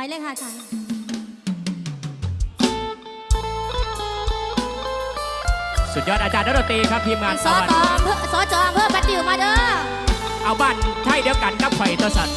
ไปเลยค่ะอาจารย์สุดยอดอาจารย์ดนตรีครับทีมงานสอจอมเพื่อสอจอมเพื่อปฏิวมาเด้อ เอาบ้านใช่เดียวกันกับไข่ตัวสัตว์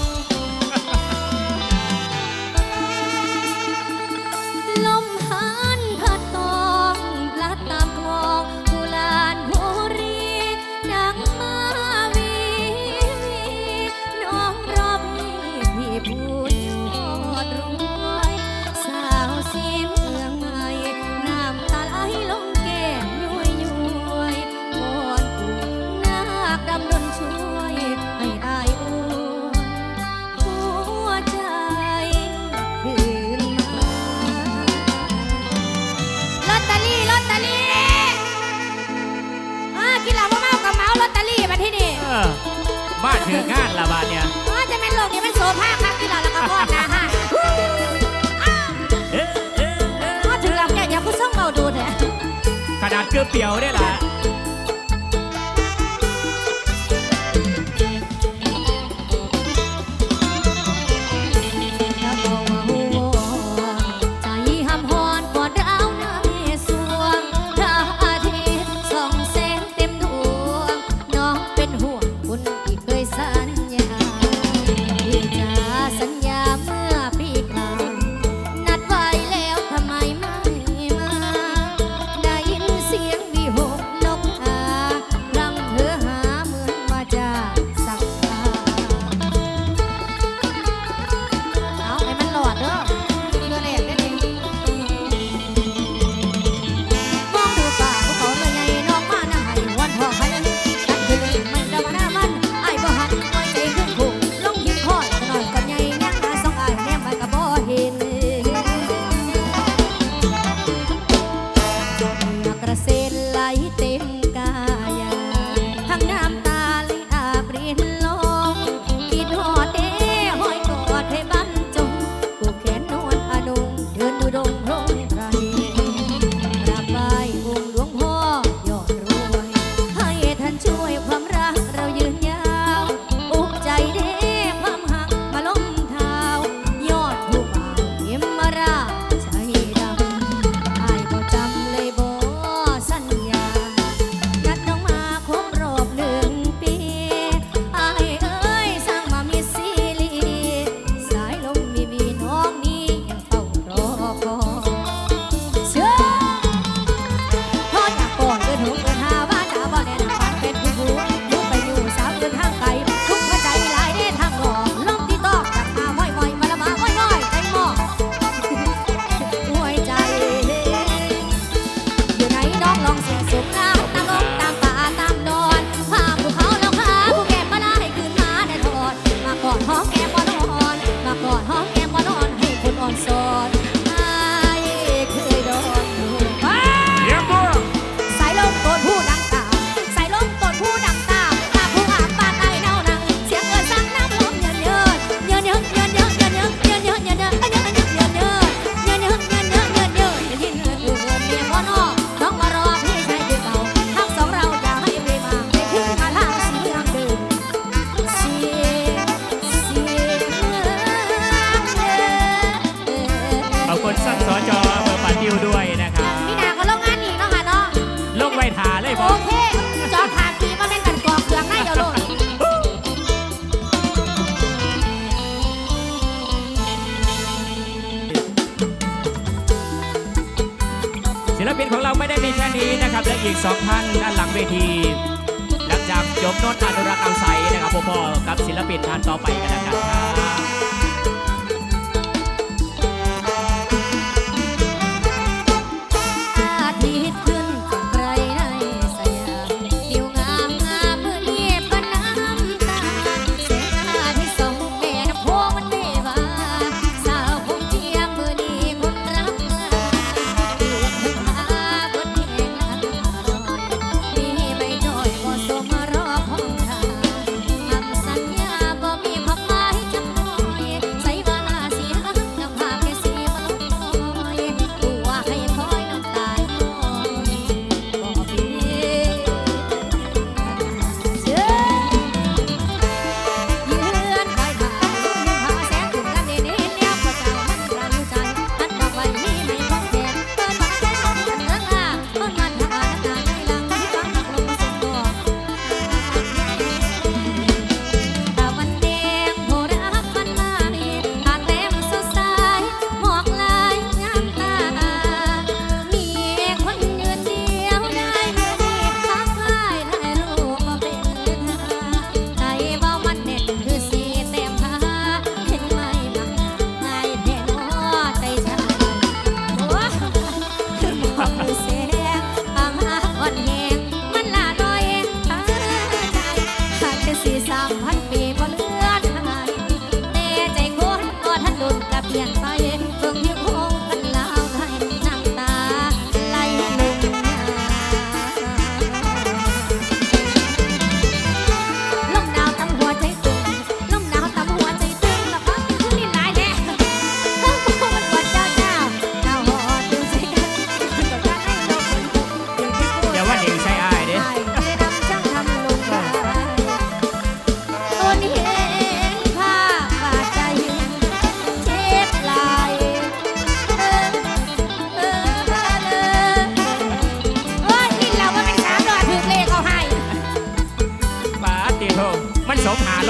彪的来。 อีกสองท่านด้านหลังเวทีหลังจากจบโน้ตอนุรักษ์อังไสนะครับพ่อๆกับศิลปินท่านต่อไปกันนะครับ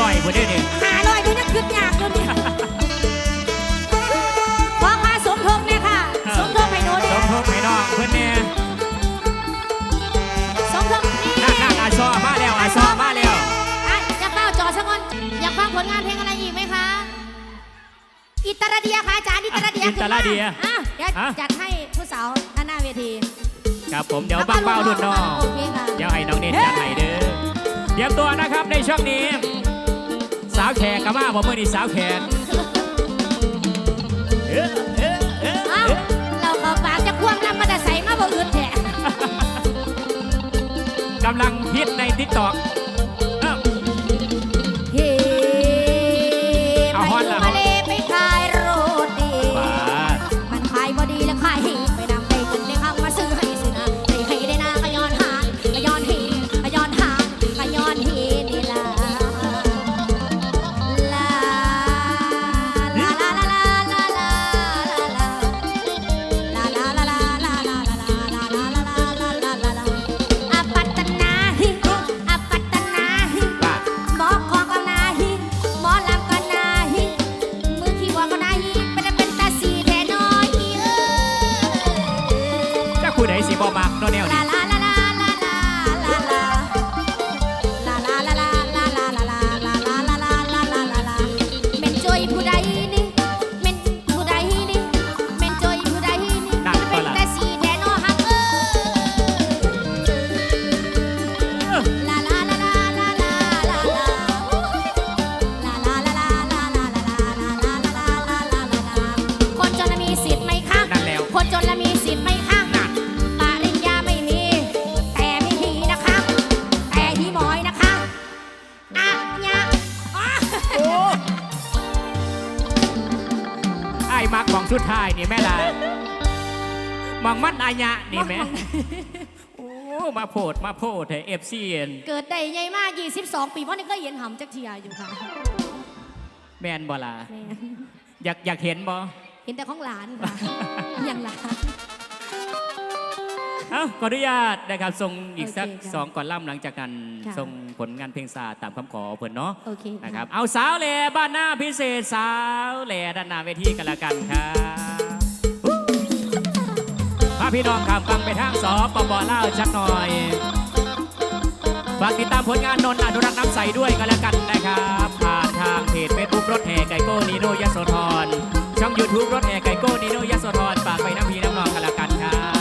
อยผู้เด้อนี่หาลอยนี่นักขึ้นยากจนเนี่ยขอค่าสมทบเนี่ยค่ะ สมทบให้หนูสเนี่ยมทบให้น้องเพื่อนเนี่ยสมทบนี่นั่งนั่งอาซอมาแล้วอาซอมาแล้วอะอยากเป้าจอสักคนอยากฟังผลงานเพลงอะไรอีกไหมคะอิตาลาเดียค่ะอาจารย์อิตาลาเดียอิตาลาเดียอะเดี๋ยวฮะจัดให้ผู้สาวด้านหน้าเวทีครับผมเดี๋ยวบังเป้ารุ่นน้องโอเคค่ะเดี๋ยวให้น้องเน้นจัดให้เด้อเตรียมตัวนะครับในช่วงนี้สาวแขกกับมาผมเมื่อนี้สาวแขกเอ๊ะเอ๊ะเอ๊ะเอ้าเอ๊ะเราเขาปากจะควงลำมาแต่ใส่มาบ่อื่นแท้กำลังฮิตในทิกตอกีบอมากนาะแนวนี้ายะนี่แม่โอ้มาโพดมาโพดเอฟซีเอ็นเกิดได้ใหญ่มาก22 ปีเพราะนี่ก็เห็นหำจักเทียอยู่ค่ะ แมนบอลาแม่อยากอยากเห็นบอเห็นแต่ของหลานค่ะอย่างหลานเอ้าขออนุญาตนะครับส่งอีกสักโอเคค่ะสองก่อนล่ำหลังจากกันค่ะส่งผลงานเพลงศาสตร์ตามคำขอเพิ่นเนาะโอเคนะครับเอาสาวแหล่บ้านหน้าพิเศษสาวแหล่ด้านหน้าเวทีกันละกันครับ พี่น้องขับฟังไปทางสปปล่าวจักหน่อยฝากติดตามผลงานนนอนุรักษ์น้ำใสด้วยกันแล้วกันนะครับผ่านทางเพจเฟซบุ๊กรถแห่ไก่โก้นีโนยโสธรช่องยูทูบรถแห่ไก่โก้นีโนยโสธรฝากไปน้ำพีน้ำนองกันละกันครับ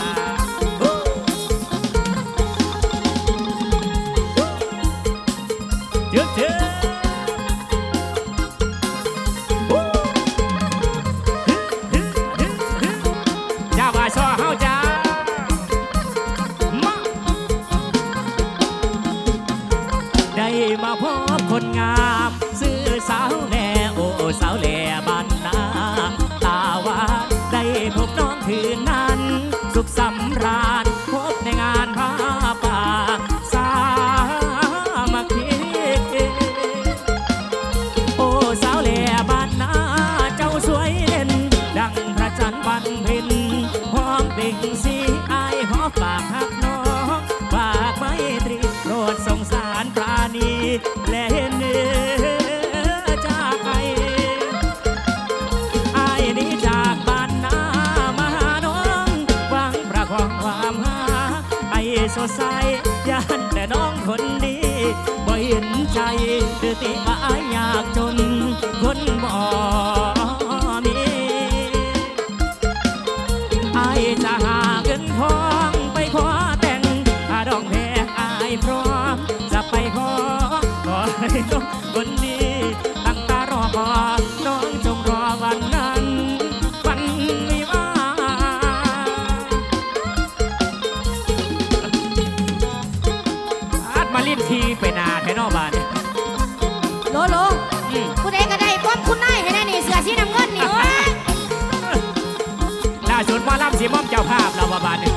thì สดใสยันแต่น้องคนดีบ่เห็นใจดือติว่าอายอยากจนคนบอก สุดหมาล่ำสีม่อมเจ้าภาพเราบานเนี่ย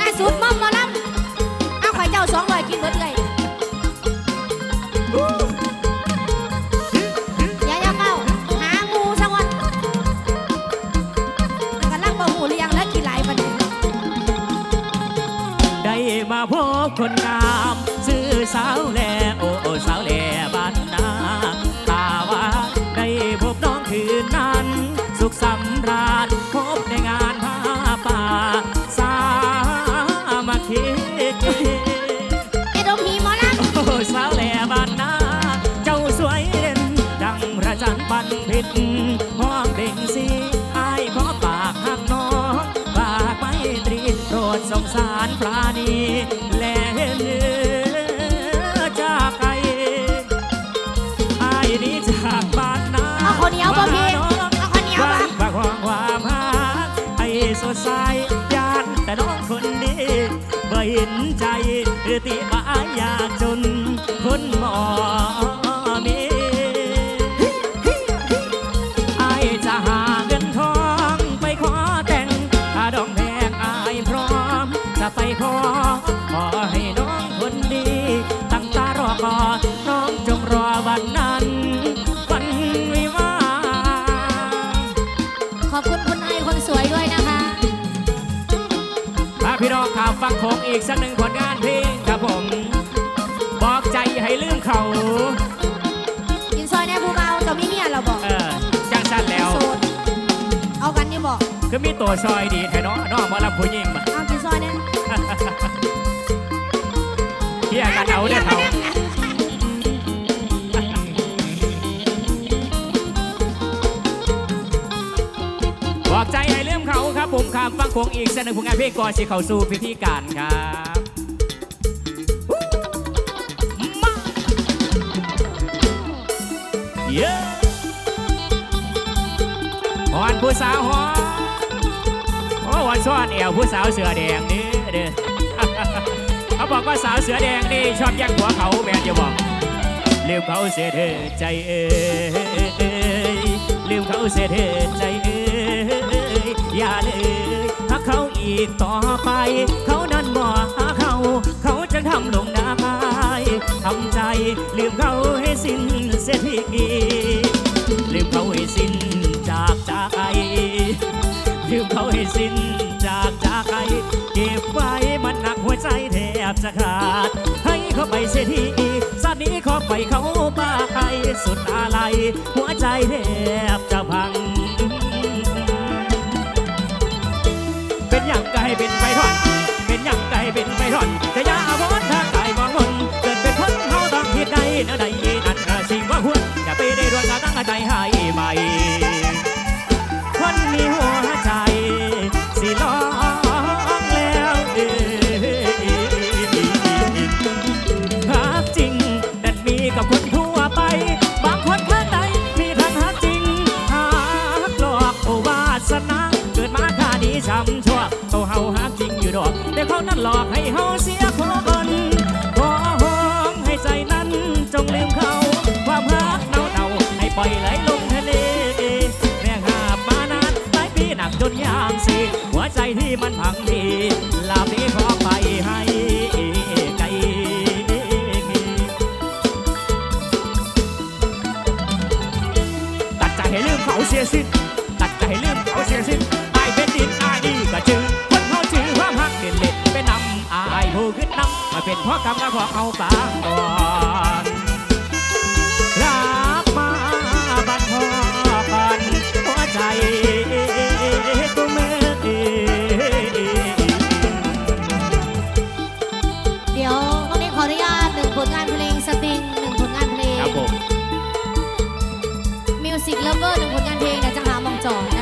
ล่าสุดม่อมหมาลำเอาข่อยเจ้าสองร้อยกินเบิดเลยอย่าอย่าเฝ้าหางูสักวันมันกำลังบ่หูหรือยังแล้วกินหลายประเด็นได้มาพบคนงามซื้อสาวแหล่ สารปราณีและเห็นเนื้อจากไกลอายนี้จากบ้านนาเอาคนเหนียวบ่พี่เอาคนเหนียวบ่มฝากความความหาให้สดใสยานแต่น้องคนนี้บ่เห็นใจหรือติบายอยากจนคนหมอ องข่าวฟังโขงอีกสักหนึ่งผลงานเพลงครับผม บอกใจให้ลืมเขากินซอยแน่ผู้เบาเจะมีเมียเราบอกเออจ้างสั้นแล้ว โสดเอากันนี่บอกคือมีตัวซอยดีแท้เนาะน้องหมาลำผู้หญิงมาเอากินซอยแน่เที่ยกันเอาเด้อเขา ลืมครับผมข้ามฟังโขงอีกสักหนึ่งผลงานเพลงก่อนสิเข้าสู่พิธีการครับมาเย้หอนผู้สาวหอนโอ้วันซ้อนเอวผู้สาวเสือแดงนี่เด้อเขาบอกว่าสาวเสือแดงนี่ชอบแย่งหัวเขาแมนอย่าบอกลืมเขาเสียเธอใจเอ้ยลืมเขาเสียเธอใจเอ้ย อย่าเลยถ้าเขาอีกต่อไป เขานั้นบ่หาเขา เขาจะทำลงได้ทำใจลืมเขาให้สิ้นเสียทีลืมเขาให้สิ้นจากใจลืมเขาให้สิ้นจากจากไปเก็บไว้มันหนักหัวใจแทบจะขาด ให้เขาไปเสียทีสัตนี้ขอไปเขาบ้าไปสุดอะไรหัวใจแทบจะพัง เป็นไปทอนจะยาอาวรทางกายมองมนเกิดเป็นคนเขาต้องคิดใดเนื้อใดนั่นสิ่งว่าควรอย่าไปได้ดวงตาตั้งใจให้ใหม่คนมีหัวใจสิลองแล้วเอ่ยหักจริงนั่นมีกับคนทั่วไป บางคนข้างในมีทั้งหักจริงหักหลอกโอวาสนาเกิดมาค่าดีช้ำชั่วเขาเฮาหักจริง อก แต่เขานั้นหลอกให้เฮาเสียคนขอห้องให้ใจนั้นจงลืมเขา ความหักเน่าเน่าให้ปล่อยไหลลงทะเลแม่งหาบมานานหลายปีหนักจนยามสิหัวใจที่มันพังดี พ่อกรรมและพอเอาปางก่อนรับมาบัดพอก่อนหัวใจกูเมื่อเดี๋ยวต้องนี้ขออนุญาตหนึ่งผลงานเพลงสตริงหนึ่งผลงานเพลงครับผมมิวสิกเลเวอร์หนึ่งผลงานเพลงเดี๋ยวจะหามองจอนะ